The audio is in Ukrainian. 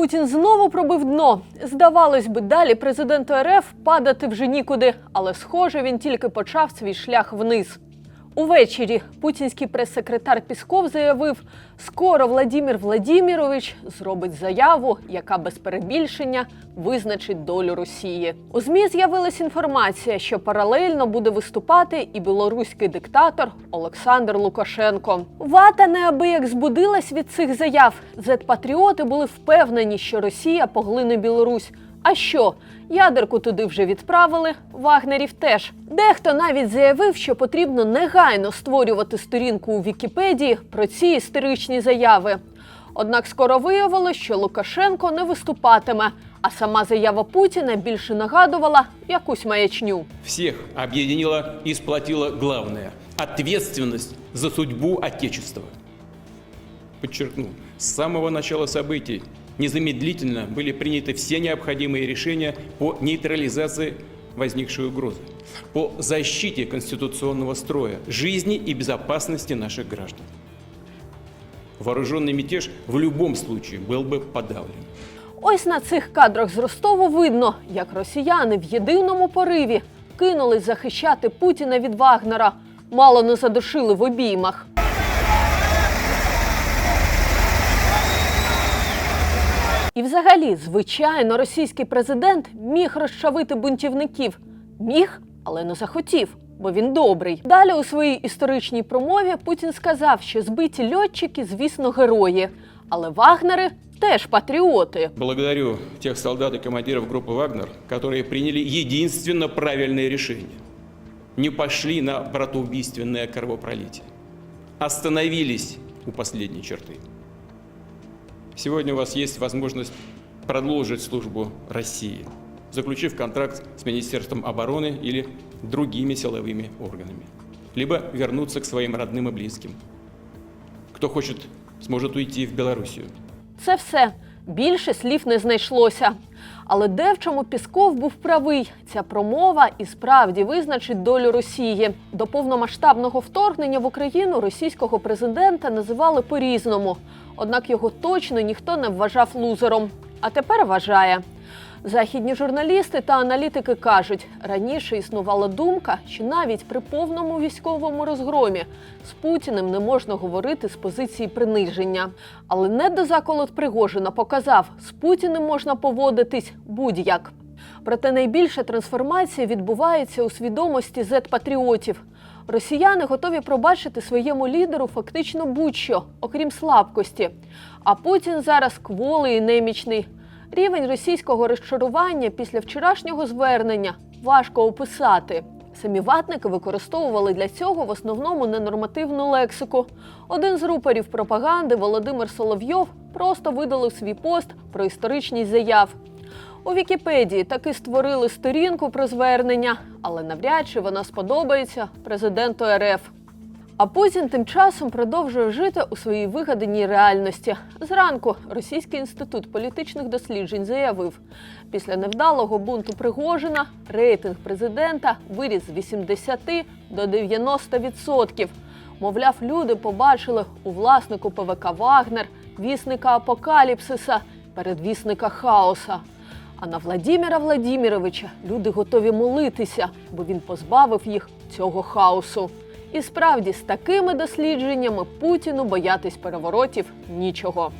Путін знову пробив дно. Здавалось би, далі президенту РФ падати вже нікуди, але схоже, він тільки почав свій шлях вниз. Увечері путінський прес-секретар Пісков заявив, скоро Владимир Владимирович зробить заяву, яка без перебільшення визначить долю Росії. У змі з'явилась інформація, що паралельно буде виступати і білоруський диктатор Олександр Лукашенко. Вата неабияк збудилась від цих заяв. Зет-патріоти були впевнені, що Росія поглине Білорусь. А що? Ядерку туди вже відправили, вагнерів теж. Дехто навіть заявив, що потрібно негайно створювати сторінку у Вікіпедії про ці історичні заяви. Однак скоро виявилось, що Лукашенко не виступатиме, а сама заява Путіна більше нагадувала якусь маячню. Всех объединила и сплотила главное – ответственность за судьбу Отечества. Подчеркну, с самого начала событий незамедлительно были приняты все необходимые решения по нейтрализации возникшей угрозы, по защите конституционного строя, жизни и безопасности наших граждан. Вооруженный мятеж в любом случае был бы подавлен. Ось на цих кадрах з Ростову видно, як росіяни в єдиному пориві кинулись захищати Путіна від Вагнера. Мало не задушили в обіймах. І взагалі, звичайно, російський президент міг розчавити бунтівників. Міг, але не захотів, бо він добрий. Далі у своїй історичній промові Путін сказав, що збиті льотчики, звісно, герої, але вагнери теж патріоти. Благодарю тех солдат и командиров группы «Вагнер», которые приняли единственно правильное решение. Не пошли на братоубийственное кровопролитие. Остановились у последней черты. Сегодня у вас есть возможность продолжить службу России, заключив контракт с Министерством обороны или другими силовыми органами. Либо вернуться к своим родным и близким. Кто хочет, сможет уйти в Белоруссию. Це все. Більше слів не знайшлося. Але де в чому Пісков був правий? Ця промова і справді визначить долю Росії. До повномасштабного вторгнення в Україну російського президента називали по-різному. Однак його точно ніхто не вважав лузером. А тепер вважає. Західні журналісти та аналітики кажуть, раніше існувала думка, що навіть при повному військовому розгромі з Путіним не можна говорити з позиції приниження. Але недозаколот Пригожина показав, з Путіним можна поводитись будь-як. Проте найбільша трансформація відбувається у свідомості зет-патріотів. Росіяни готові пробачити своєму лідеру фактично будь-що, окрім слабкості. А Путін зараз кволий і немічний. Рівень російського розчарування після вчорашнього звернення важко описати. Самі ватники використовували для цього в основному ненормативну лексику. Один з рупорів пропаганди Володимир Соловйов просто видалив свій пост про історичність заяв. У Вікіпедії таки створили сторінку про звернення, але навряд чи вона сподобається президенту РФ. А Путін тим часом продовжує жити у своїй вигаданій реальності. Зранку Російський інститут політичних досліджень заявив, після невдалого бунту Пригожина рейтинг президента виріс з 80 до 90%. Мовляв, люди побачили у власнику ПВК Вагнер, вісника апокаліпсиса, передвісника хаоса. А на Владіміра Владіміровича люди готові молитися, бо він позбавив їх цього хаосу. І справді, з такими дослідженнями Путіну боятись переворотів нічого.